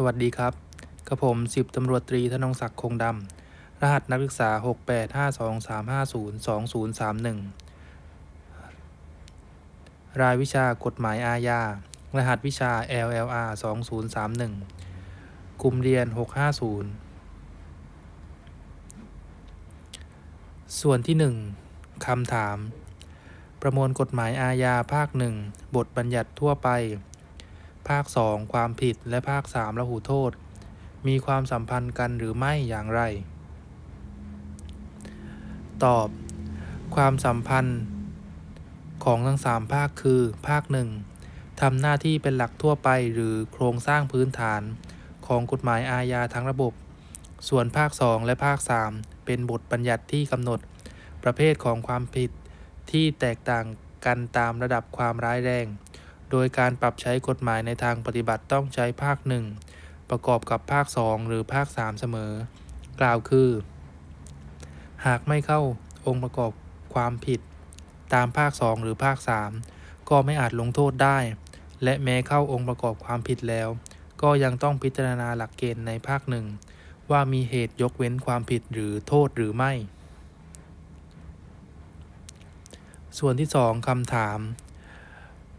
สวัสดีครับกระผมสิบตำรวจตรีธนงศักดิ์คงดำ รหัสนักศึกษา 685235020031 รายวิชากฎหมายอาญา รหัสวิชา LLR 2031กลุ่มเรียน 650 ส่วนที่ 1คำถาม ประมวลกฎหมายอาญาภาค 1 บทบัญญัติทั่วไป ภาค 2 ความผิดและภาค3ละหูโทษ มีความสัมพันธ์กันหรือไม่อย่างไร ตอบ ความสัมพันธ์ของทั้ง 3 ภาคคือ ภาค 1ทำหน้าที่เป็นหลักทั่วไปหรือโครงสร้างพื้นฐานของกฎหมายอาญาทั้งระบบ ส่วนภาค 2 และภาค 3 เป็นบทบัญญัติที่กำหนด ประเภทของความผิดที่แตกต่างกันตามระดับความร้ายแรง โดยการปรับใช้กฎหมายในทางปฏิบัติต้องใช้ภาค 1 ประกอบกับภาค 2 หรือภาค 3 เสมอ กล่าวคือ หากไม่เข้าองค์ประกอบความผิด ตามภาค 2 หรือภาค 3 ก็ไม่อาจลงโทษได้ และแม้เข้าองค์ประกอบความผิดแล้ว ก็ยังต้องพิจารณาหลักเกณฑ์ในภาคหนึ่งว่ามีเหตุยกเว้นความผิดหรือโทษหรือไม่ ส่วนที่ 2คำถาม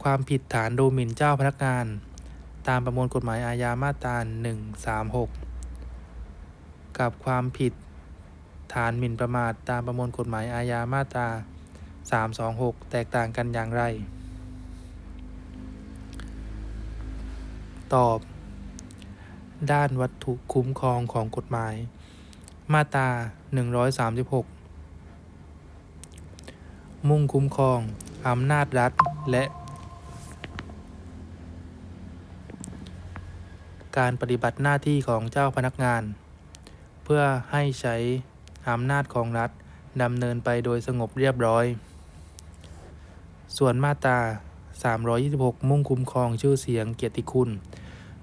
ความผิดฐานดูหมิ่นเจ้าพนักงาน ตามประมวลกฎหมายอาญามาตรา136 กับความผิดฐานหมิ่นประมาทตามประมวลกฎหมายอาญามาตรา 326 แตกต่างกันอย่างไร ตอบ ด้านวัตถุคุ้มครองของกฎหมาย มาตรา 136 มุ่งคุ้มครองอำนาจรัฐและ การปฏิบัติหน้าที่ของเจ้าพนักงาน เพื่อให้ใช้อำนาจของรัฐดำเนินไปโดยสงบเรียบร้อย ส่วนมาตรา 326 มุ่งคุ้มครองชื่อเสียงเกียรติคุณ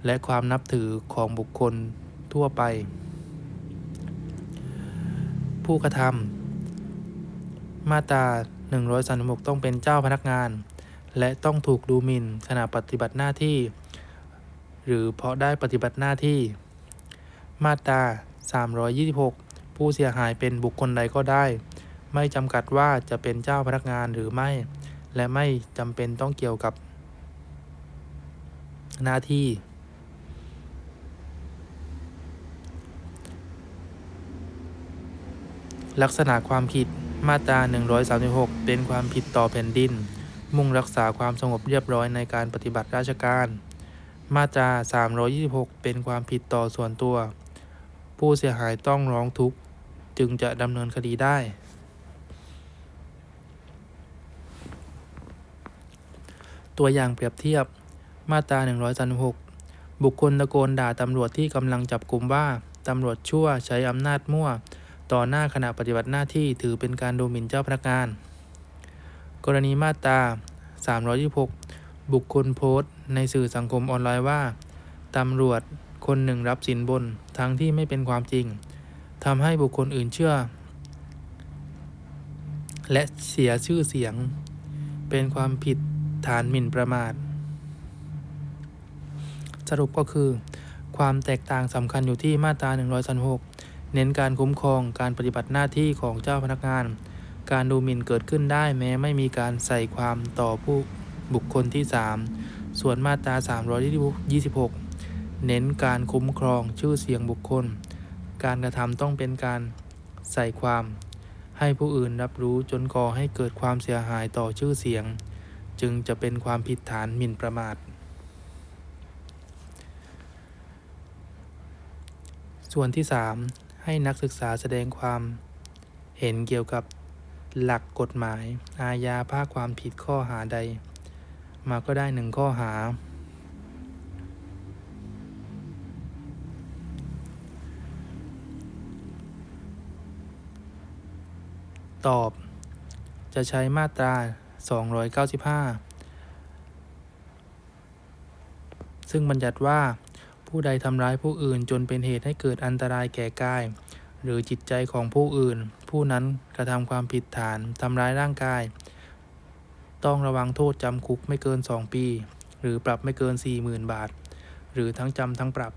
และความนับถือของบุคคลทั่วไป ผู้กระทำมาตรา 136 ต้องเป็นเจ้าพนักงาน และต้องถูกดูหมิ่นขณะปฏิบัติหน้าที่ หรือเพราะได้ปฏิบัติหน้าที่ มาตรา 326 ผู้เสียหายเป็นบุคคลใดก็ได้ ไม่จำกัดว่าจะเป็นเจ้าพนักงานหรือไม่ และไม่จำเป็นต้องเกี่ยวกับ หน้าที่ ลักษณะความผิดมาตรา 136 เป็นความผิดต่อแผ่นดิน มุ่งรักษาความสงบเรียบร้อยในการปฏิบัติราชการ มาตรา 326 เป็นความผิดต่อส่วนตัว ผู้เสียหายต้องร้องทุกข์ จึงจะดำเนินคดีได้ ตัวอย่างเปรียบเทียบมาตรา 136 บุคคลตะโกนด่าตำรวจที่กำลังจับกลุ่มว่าตำรวจชั่วใช้อำนาจมั่ว ต่อหน้าขณะปฏิบัติหน้าที่ถือเป็นการดูหมิ่นเจ้าพนักงาน กรณีมาตรา 326 บุคคลโพสต์ ในสื่อสังคมออนไลน์ว่า ตำรวจคนหนึ่งรับสินบน ทั้งที่ไม่เป็นความจริงทำให้บุคคลอื่นเชื่อ และเสียชื่อเสียง เป็นความผิดฐานหมิ่นประมาท สรุปก็คือ ความแตกต่างสำคัญอยู่ที่มาตรา136 เน้นการคุ้มครองการปฏิบัติหน้าที่ของเจ้าพนักงาน การดูหมิ่นเกิดขึ้นได้แม้ไม่มีการใส่ความต่อผู้ บุคคลที่ 3 ส่วนมาตรา 326 เน้นการคุ้มครองชื่อเสียงบุคคล การกระทำต้องเป็นการใส่ความ ให้ผู้อื่นรับรู้จนก่อให้เกิดความเสียหายต่อชื่อเสียง จึงจะเป็นความผิดฐานหมิ่นประมาท ส่วนที่ 3 ให้นักศึกษาแสดงความเห็นเกี่ยวกับหลักกฎหมาย อาญาภาคความผิดข้อหาใด มาก็ได้หนึ่งข้อหา ตอบ จะใช้มาตรา 295 ซึ่งบัญญัติว่าผู้ใดทำร้ายผู้อื่นจนเป็นเหตุให้เกิดอันตรายแก่กาย หรือจิตใจของผู้อื่น ผู้นั้นกระทำความผิดฐานทำร้ายร่างกาย ต้องระวังโทษจำคุกไม่เกิน 2 ปี หรือปรับไม่เกิน 40,000 บาท หรือทั้งจำทั้งปรับ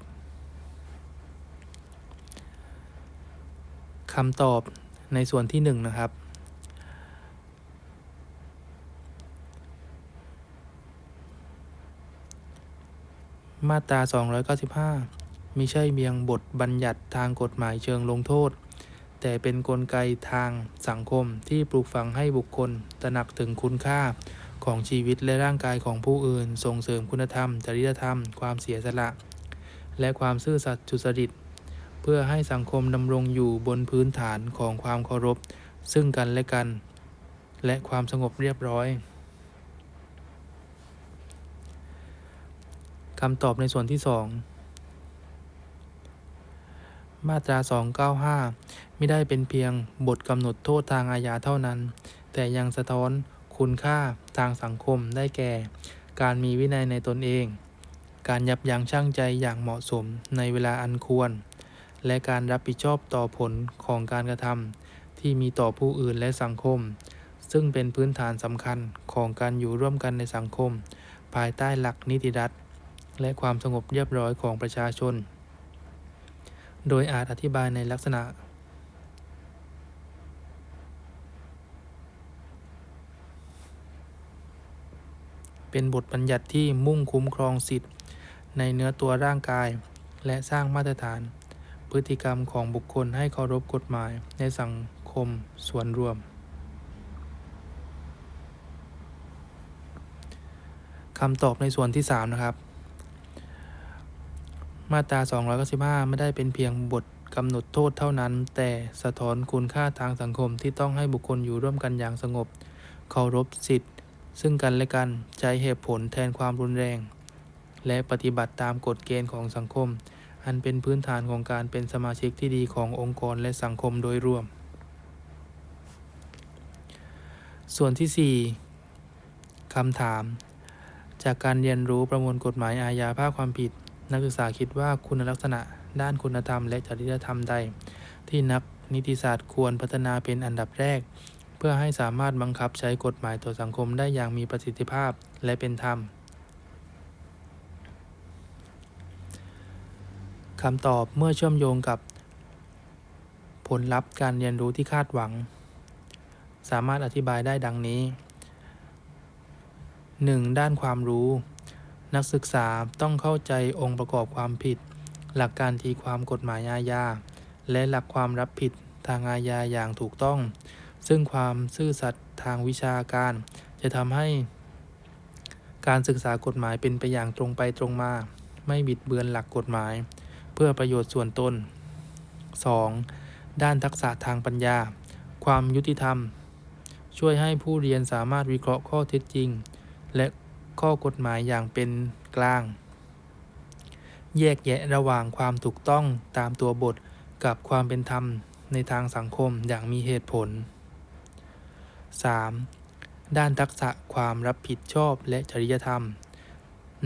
คำตอบในส่วนที่1นนะครับ มาตรา 295มีใช่เมียงบทบัญญัติทางกฎหมายเชิงลงโทษ แต่เป็นนกลไกทางสังคมที่ปลูกฝังให้บุคคลตระหนักถึงคุณค่าของชีวิตและร่างกายของผู้อื่น ส่งเสริมคุณธรรม จริยธรรม ความเสียสละ และความซื่อสัตย์สุจริต เพื่อให้สังคมดำรงอยู่บนพื้นฐานของความเคารพ ซึ่งกันและกัน และความสงบเรียบร้อยคำตอบในส่วนที่ 2 มาตรา 295 ไม่ได้เป็นเพียงบทกำหนดโทษทางอาญาเท่านั้น แต่ยังสะท้อนคุณค่าทางสังคมได้แก่ การมีวินัยในตนเอง การยับยั้งชั่งใจอย่างเหมาะสมในเวลาอันควร และการรับผิดชอบต่อผลของการกระทำที่มีต่อผู้อื่นและสังคม ซึ่งเป็นพื้นฐานสำคัญของการอยู่ร่วมกันในสังคม ภายใต้หลักนิติรัฐ และความสงบเรียบร้อยของประชาชน โดยอาจอธิบายในลักษณะ เป็นบทบัญญัติที่มุ่งคุ้มครองสิทธิ์ ในเนื้อตัวร่างกาย และสร้างมาตรฐาน พฤติกรรมของบุคคลให้เคารพกฎหมายในสังคมส่วนรวม คำตอบในส่วนที่ 3 นะครับ มาตรา 295 ไม่ได้เป็นเพียงบทกำหนดโทษเท่านั้น แต่สะท้อนคุณค่าทางสังคมที่ต้องให้บุคคลอยู่ร่วมกันอย่างสงบ เคารพสิทธิ์ ซึ่งกันและกันใช้เหตุผลแทนความรุนแรง และปฏิบัติตามกฎเกณฑ์ของสังคม อันเป็นพื้นฐานของการเป็นสมาชิกที่ดีขององค์กรและสังคมโดยรวม ส่วนที่ 4คำถาม จากการเรียนรู้ประมวลกฎหมายอาญาภาคความผิด นักศึกษาคิดว่าคุณลักษณะด้านคุณธรรม และจริยธรรมใด ที่นักนิติศาสตร์ควรพัฒนาเป็นอันดับแรก เพื่อให้สามารถบังคับใช้กฎหมายต่อสังคมได้อย่างมีประสิทธิภาพและเป็นธรรมคำตอบเมื่อเชื่อมโยงกับ ผลลัพธ์การเรียนรู้ที่คาดหวัง สามารถอธิบายได้ดังนี้ 1. ด้านความรู้ นักศึกษาต้องเข้าใจองค์ประกอบความผิด หลักการตีความกฎหมายอาญา และหลักความรับผิดทางอาญาอย่างถูกต้อง ซึ่งความซื่อสัตย์ทางวิชาการ จะทำให้ การศึกษากฎหมายเป็นไปอย่างตรงไปตรงมา ไม่บิดเบือนหลักกฎหมาย เพื่อประโยชน์ส่วนตน 2. ด้านทักษะทางปัญญา ความยุติธรรม ช่วยให้ผู้เรียนสามารถวิเคราะห์ข้อเท็จจริง และ ข้อกฎหมายอย่างเป็นกลาง แยกแยะระหว่างความถูกต้องตามตัวบทกับความเป็นธรรมในทางสังคมอย่างมีเหตุผล 3. ด้านทักษะความรับผิดชอบและจริยธรรม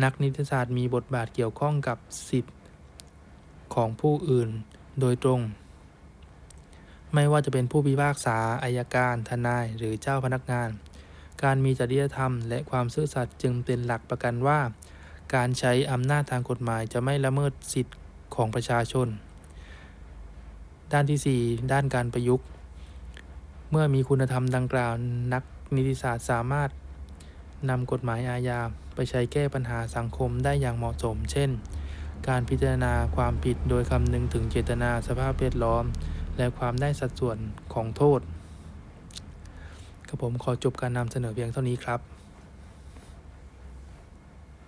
นักนิติศาสตร์มีบทบาทเกี่ยวข้องกับสิทธิ์ของผู้อื่นโดยตรง ไม่ว่าจะเป็นผู้พิพากษาอายการ ทนาย หรือเจ้าพนักงาน การมีจริยธรรมและความซื่อสัตย์จึงเป็นหลักประกันว่า การใช้อำนาจทางกฎหมายจะไม่ละเมิดสิทธิ์ของประชาชน ด้านที่ 4 ด้านการประยุกต์ เมื่อมีคุณธรรมดังกล่าว นักนิติศาสตร์สามารถนำกฎหมายอาญาไปใช้แก้ปัญหาสังคมได้อย่างเหมาะสม เช่น การพิจารณาความผิดโดยคำนึงถึงเจตนาสภาพแวดล้อม และความได้สัดส่วนของโทษ ครับผมขอจบการนำเสนอเพียงเท่านี้ครับ